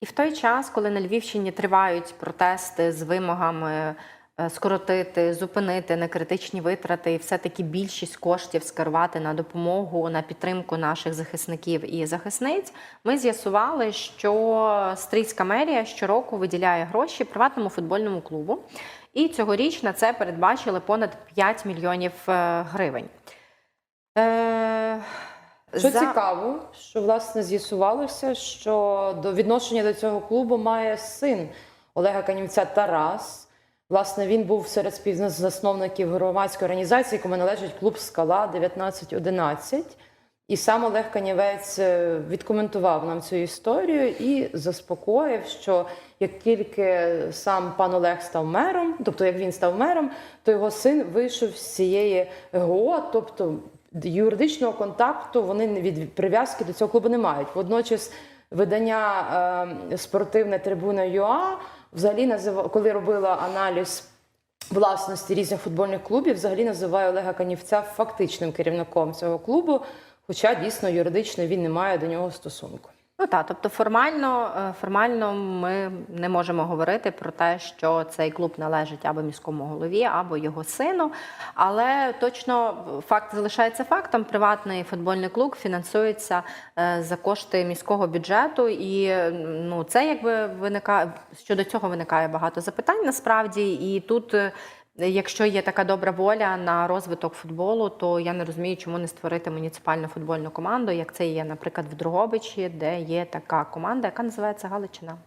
І в той час, коли на Львівщині тривають протести з вимогами е, скоротити, зупинити некритичні витрати і все-таки більшість коштів скерувати на допомогу на підтримку наших захисників і захисниць, ми з'ясували, що Стрийська мерія щороку виділяє гроші приватному футбольному клубу. І цьогоріч на це передбачили понад 5 мільйонів е, гривень. Що за- цікаво, що власне з'ясувалося, що до відношення до цього клубу має син Олега Канівця Тарас. Власне, він був серед співзасновників громадської організації, якому належить клуб Скала 1911. І сам Олег Канівець е, відкоментував нам цю історію і заспокоїв, що як тільки сам пан Олег став мером, тобто як він став мером, то його син вийшов з цієї ГО, тобто юридичного контакту вони від прив'язки до цього клубу не мають. Водночас видання е, спортивне трибуна ЮА взагалі називала, коли робила аналіз власності різних футбольних клубів, взагалі називає Олега Канівця фактичним керівником цього клубу. Хоча дійсно юридично він не має до нього стосунку. Ну так, тобто формально, е, формально ми не можемо говорити про те, що цей клуб належить або міському голові, або його сину. Але точно факт залишається фактом. Приватний футбольний клуб фінансується е, за кошти міського бюджету, і е, ну це якби виникає щодо цього виникає багато запитань насправді. І тут. Якщо є така добра воля на розвиток футболу, то я не розумію, чому не створити муніципальну футбольну команду, як це є, наприклад, в Другобичі, де є така команда, яка називається Галичина.